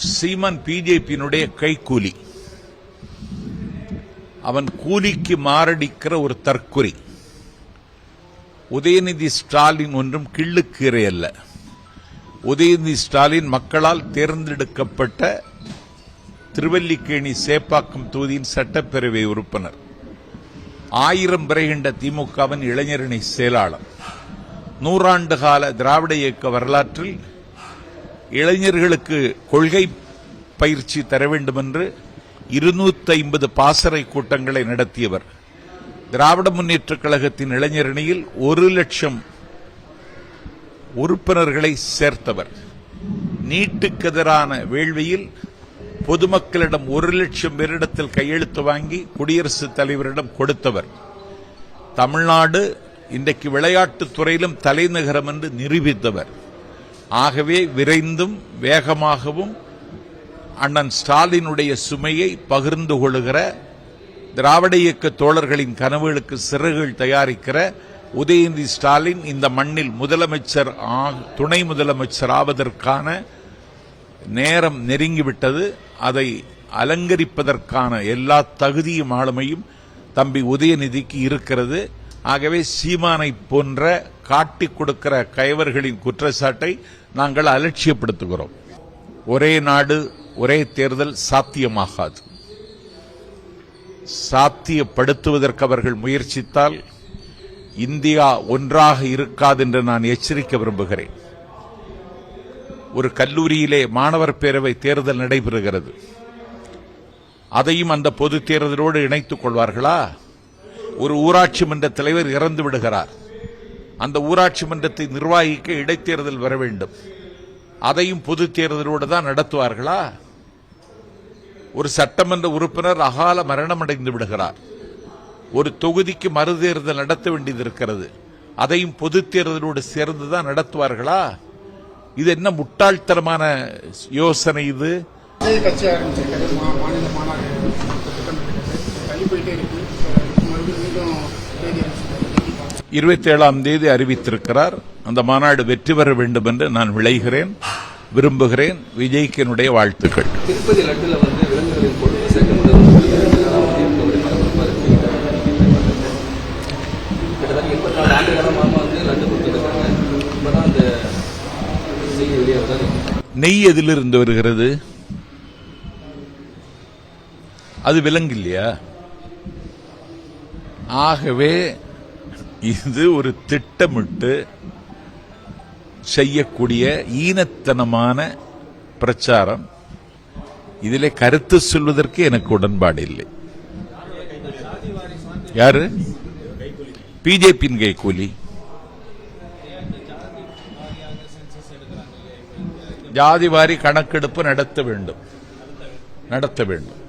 சீமான் பிஜேபியினுடைய கைக்கூலி அவன் கூலிக்கு மாரடிக்கிற ஒரு தற்குறி உதயநிதி ஸ்டாலின் ஒன்றும் கிள்ளுக்கீரை அல்ல. உதயநிதி ஸ்டாலின் மக்களால் தேர்ந்தெடுக்கப்பட்ட திருவல்லிக்கேணி சேப்பாக்கம் தொகுதியின் சட்டப்பேரவை உறுப்பினர். ஆயிரம் பிறைகின்ற திமுகவின் இளைஞரணி செயலாளர். நூறாண்டு கால திராவிட இயக்க வரலாற்றில் இளைஞர்களுக்கு கொள்கை பயிற்சி தர வேண்டும் என்று இருநூத்தி ஐம்பது பாசறை கூட்டங்களை நடத்தியவர். திராவிட முன்னேற்றக் கழகத்தின் இளைஞரணியில் ஒரு லட்சம் உறுப்பினர்களை சேர்த்தவர். நீட்டுக்கெதிரான வேள்வியில் பொதுமக்களிடம் ஒரு லட்சம் பேரிடத்தில் கையெழுத்து வாங்கி குடியரசுத் தலைவரிடம் கொடுத்தவர். தமிழ்நாடு இன்றைக்கு விளையாட்டுத் துறையிலும் தலைநகரம் என்று நிரூபித்தவர். ஆகவே விரைந்தும் வேகமாகவும் அண்ணன் ஸ்டாலினுடைய சுமையை பகிர்ந்து கொள்ளுகிற திராவிட இயக்க தோழர்களின் கனவுகளுக்கு சிறகுகள் தயாரிக்கிற உதயநிதி ஸ்டாலின் இந்த மண்ணில் முதலமைச்சர் ஆ- துணை முதலமைச்சர் ஆவதற்கான நேரம் நெருங்கிவிட்டது. அதை அலங்கரிப்பதற்கான எல்லா தகுதியும் ஆளுமையும் தம்பி உதயநிதிக்கு இருக்கிறது. ஆகவே சீமானை போன்ற காட்டிக் கொடுக்கிற கைவர்களின் குற்றச்சாட்டை நாங்கள் அலட்சியப்படுத்துகிறோம். ஒரே நாடு ஒரே தேர்தல் சாத்தியமாகாது. சாத்தியப்படுத்துவதற்கு அவர்கள் முயற்சித்தால் இந்தியா ஒன்றாக இருக்காது என்று நான் எச்சரிக்க விரும்புகிறேன். ஒரு கல்லூரியிலே மாணவர் பேரவை தேர்தல் நடைபெறுகிறது. அதையும் அந்த பொது தேர்தலோடு இணைத்துக் கொள்வார்களா? ஒரு ஊராட்சி மன்ற தலைவர் இறந்து விடுகிறார். அந்த ஊராட்சி மன்றத்தை நிர்வாகிக்க இடைத்தேர்தல் வர வேண்டும். அதையும் பொது தேர்தலோடு தான் நடத்துவார்களா? ஒரு சட்டமன்ற உறுப்பினர் அகால மரணம் அடைந்து விடுகிறார். ஒரு தொகுதிக்கு மறுதேர்தல் நடத்த வேண்டியது இருக்கிறது. அதையும் பொது தேர்தலோடு சேர்ந்துதான் நடத்துவார்களா? இது என்ன முட்டாள்தனமான யோசனை இது? கட்சி ஆரம்பிச்சிருக்கிறது. மாநில மாநாடு போயிட்டே இருக்கு. தேதி இருபத்தி ஏழாம் தேதி அறிவித்திருக்கிறார். அந்த மாநாடு வெற்றி பெற வேண்டும் என்று நான் விளைகிறேன் விரும்புகிறேன். விஜய்க்கு என்னுடைய வாழ்த்துக்கள். திருப்பதி லட்டுல வந்து நெய் எதிலிருந்து வருகிறது? அது விலங்கு இல்லையா? ஆகவே இது ஒரு திட்டமிட்டு செய்யக்கூடிய ஈனத்தனமான பிரச்சாரம். இதிலே கருத்து சொல்வதற்கு எனக்கு உடன்பாடு இல்லை. யாரு? பிஜேபியின் கூலி ஜாதிவாரி கணக்கெடுப்பு நடத்த வேண்டும். நடத்த வேண்டும்.